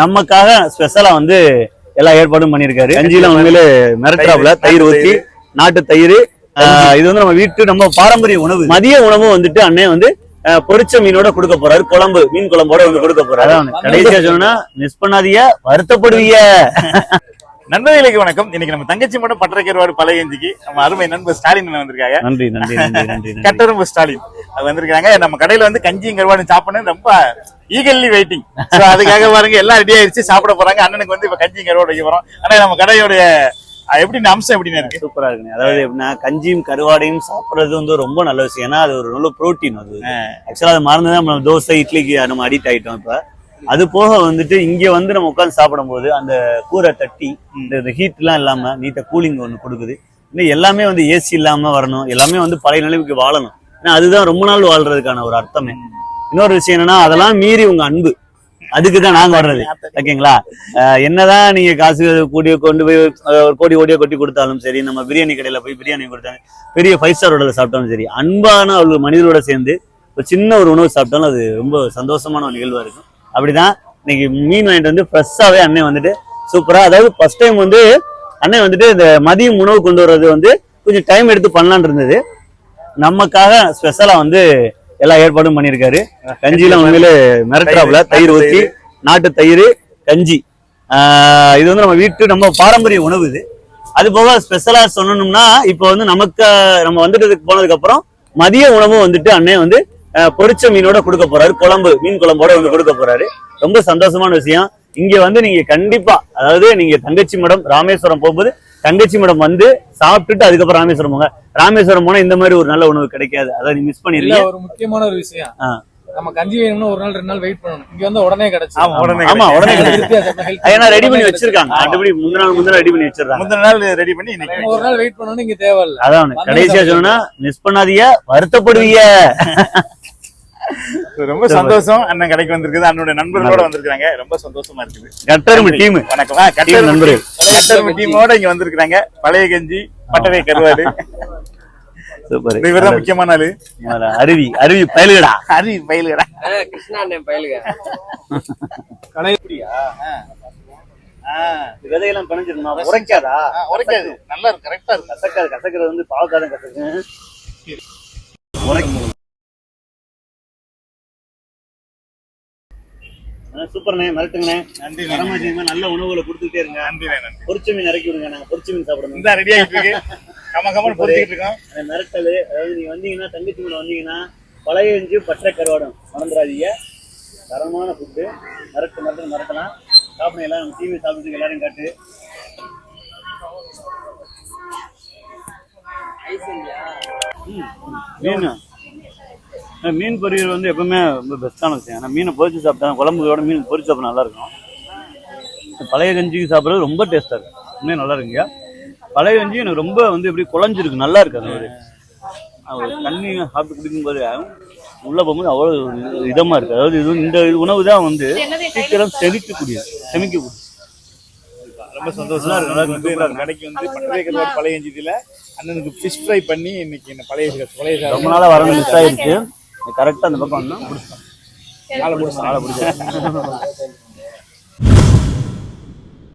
நமக்காக ஸ்பெஷலா வந்து எல்லா ஏற்பாடும் பண்ணியிருக்காரு. கஞ்சிலாம் உண்மையிலே மிரட்டுறாப்புல. தயிர் ஊத்தி நாட்டு தயிர். இது வந்து நம்ம வீட்டு நம்ம பாரம்பரிய உணவு. மதிய உணவு வந்துட்டு அண்ணே வந்து பொரிச்ச மீனோட கொடுக்க போறாரு. குழம்பு மீன் குழம்போட வந்து கொடுக்க போறாரு. கடைசியா சொன்னா மிஸ் பண்ணாதீங்க வருத்தப்படுவீங்க. நண்பர்களுக்கு வணக்கம். இன்னைக்கு நம்ம தங்கச்சி மட்டும் பட்டரைக்கருவாடு பழையஞ்சிக்கு நம்ம அருமை நண்பர் ஸ்டாலின் வந்திருக்காங்க. நன்றி நன்றி நன்றி கட்டரும்பு ஸ்டாலின். அது வந்திருக்காங்க நம்ம கடையில வந்து கஞ்சியும் கருவாடும் சாப்பிடணும். ரொம்ப ஈகல்லி வெயிட்டிங் அதுக்காக பாருங்க எல்லாம் ரெடி ஆயிருச்சு. சாப்பிட போறாங்க. அண்ணனுக்கு வந்து இப்ப கஞ்சியும் கருவாடு வைக்க போறோம். ஆனா நம்ம கடையோட அஹ், எப்படின்னு அம்சம் எப்படின்னு இருக்கு? சூப்பரா இருக்குங்க அதாவது எப்படின்னா கஞ்சியும் கருவாடையும் சாப்பிடுறது வந்து ரொம்ப நல்ல விஷயம். ஏன்னா அது ஒரு நல்ல புரோட்டீன் அது. ஆக்சுவலா அது மறந்துதான் நம்ம தோசை இட்லிக்கு நம்ம அடிக்ட் ஆயிட்டோம் இப்ப. அது போக வந்துட்டு இங்க வந்து நம்ம உட்காந்து சாப்பிடும்போது அந்த கூரை தட்டி இந்த ஹீட் எல்லாம் இல்லாம நீட்ட கூலிங் ஒண்ணு கொடுக்குது. இன்னும் எல்லாமே வந்து ஏசி இல்லாம வரணும். எல்லாமே வந்து பழைய நிலைமைக்கு வாழணும். ஏன்னா அதுதான் ரொம்ப நாள் வாழ்றதுக்கான ஒரு அர்த்தமே. இன்னொரு விஷயம் என்னன்னா அதெல்லாம் மீறி உங்க அன்பு. அதுக்கு தான் நாங்க வர்றது. ஓகேங்களா? என்னதான் நீங்க காசு கூடி கொண்டு போய் ஒரு கோடி கோடியோ கொட்டி கொடுத்தாலும் சரி நம்ம பிரியாணி கடையில போய் பிரியாணி கொடுத்தாங்க பெரிய ஃபைவ் ஸ்டார் ஹோட்டலில் சாப்பிட்டாலும் சரி அன்பான ஒரு மனிதரோட சேர்ந்து ஒரு சின்ன ஒரு உணவு சாப்பிட்டாலும் அது ரொம்ப சந்தோஷமான ஒரு நிகழ்வா இருக்கும். அப்படிதான். இன்னைக்கு மீன் வாங்கிட்டு வந்து ஃப்ரெஷ்ஷாவே அண்ணன் வந்துட்டு சூப்பரா அதாவது ஃபர்ஸ்ட் டைம் வந்து அண்ணன் வந்துட்டு இந்த மதியம் உணவு கொண்டு வர்றது வந்து கொஞ்சம் டைம் எடுத்து இருந்தது. நமக்காக ஸ்பெஷலா வந்து எல்லா ஏற்பாடும் பண்ணியிருக்காரு. கஞ்சிலாம் உண்மையிலே மிரட்டுறாப்புல. தயிர் ஊத்தி நாட்டு தயிர் கஞ்சி. இது வந்து நம்ம வீட்டு நம்ம பாரம்பரிய உணவு இது. அது போக ஸ்பெஷலா சொல்லணும்னா இப்போ வந்து நமக்கு நம்ம வந்துட்டதுக்கு போனதுக்கு அப்புறம் மதிய உணவு வந்துட்டு அண்ணன் வந்து பொரிச்ச மீனோட கொடுக்க போறாரு. குழம்பு மீன் குழம்போட வந்து கொடுக்க போறாரு. ரொம்ப சந்தோஷமான விஷயம். இங்க வந்து நீங்க கண்டிப்பா அதாவது நீங்க தங்கச்சி மடம் ராமேஸ்வரம் போகும்போது தங்கச்சி மடம் வந்து சாப்பிட்டுட்டு அதுக்கப்புறம் ராமேஸ்வரம் போங்க. ராமேஸ்வரம் போனா இந்த மாதிரி ஒரு நல்ல உணவு கிடைக்காது. அதை நீ மிஸ் பண்ணிருக்கீங்க ஒரு முக்கியமான ஒரு விஷயம். நம்ம கஞ்சி வேணும்னா ஒரு நாள் ரெண்டு நாள் வெயிட் பண்ணணும். இங்க வந்து உடனே கிடைச்சு. ஆமா உடனே ஆமா உடனே health ஏன்னா ரெடி பண்ணி வச்சிருக்காங்க. ஆல்ரெடி முந்தின நாள் முந்தின ரெடி பண்ணி வச்சிருக்காங்க முந்தின நாள் ரெடி பண்ணி இன்னைக்கு கிடைச்சு. ஒரு நாள் வெயிட் பண்ணணும் இங்க தேவையில்ல அதான் கடைசியா. சொன்னா மிஸ் பண்ணாதீங்க வருத்தப்படுவீங்க. ரொம்ப சந்தோஷம். அண்ணன் கடைக்கு வந்திருக்குது. அண்ணனுடைய நண்பர்களோட வந்திருக்காங்க ரொம்ப சந்தோஷமா இருக்குது. கட்டரும்பு டீம். வணக்கம். கட்டரும்பு நண்பர்கள். கட்டரும்பு டீமோட இங்க வந்திருக்காங்க பழைய கஞ்சி பட்டறை கருவாடு. சூப்பர். இவர் தான் முக்கியமான ஆளு. அருவி அருவி பயலுகடா. ஹரி பயிலுகிறா கிருஷ்ணா அண்ணன் பயிலுங்க விதையெல்லாம் பிணைஞ்சிருமா உரைக்காதா? உரைக்காது. நல்லா இருக்கு. கரெக்டா இருக்கு. கசக்காது கசக்கிறது வந்து பாவக்காதான் கசக்கு. உரைக்கும் சூப்பர்ண்ணே மிரட்டுங்கண்ணே நன்றி தரமாச்சியமா நல்ல உணவுகளை கொடுத்துட்டே இருங்க. நன்றி நன்றி. பொரிச்ச மீன் இறக்கி விடுங்க நாங்க பொரிச்ச மீன் சாப்பிடணும். இந்த ரெடி ஆயிட்டு இருக்கு. கம கமன் பொறுத்துக்கிட்டு இருக்கோம். மிரட்டல். அதாவது நீங்க வந்தீங்கன்னா தங்கச்சி மீன் வந்தீங்கன்னா பழைய இஞ்சி பச்சை கருவாடும் மறந்துடாதீங்க. தரமான ஃபுட்டு மிரட்டு மிரட்டு மிரட்டலாம். சாப்பிடுங்க எல்லாம் நம்ம டிவி சாப்பிட்டு எல்லாரையும் காட்டு. மீன். அஹ் மீன் பொரியல் வந்து எப்பவுமே ரொம்ப பெஸ்ட்டான விஷயம். ஏன்னா மீனை பொரிச்சு சாப்பிட்டா குழம்புகளோட மீன் பொரிச்சு சாப்பிட்டா நல்லா இருக்கும் இந்த பழைய கஞ்சிக்கு சாப்பிட்றது ரொம்ப டேஸ்ட்டாக இருக்கும். உண்மையாக நல்லா இருக்குங்க. பழைய கஞ்சி எனக்கு ரொம்ப வந்து எப்படி குழஞ்சிருக்கு நல்லா இருக்கு அது ஒரு தண்ணி சாப்பிட்டு குடிக்கும்போது உள்ள போகும்போது அவ்வளோ ஒரு இதமா இருக்கு. அதாவது இது இந்த உணவு தான் வந்து சீக்கிரம் செமிக்கக்கூடியது செமிக்கக்கூடியது ரொம்ப சந்தோஷமா. இருக்கு நல்லா கடைக்கு வந்து கருவாடு பழைய அண்ணனுக்கு ஃபிஷ் ஃப்ரை பண்ணி இன்னைக்கு பழைய பழைய ரொம்ப நாளா வரணும் மிஸ் ஆயிடுச்சு. கரெக்டா அந்த பக்கம் வந்தோம் பிடிச்சிட்டோம் ஆளை பிடிச்சோம் ஆளை பிடிச்சோம்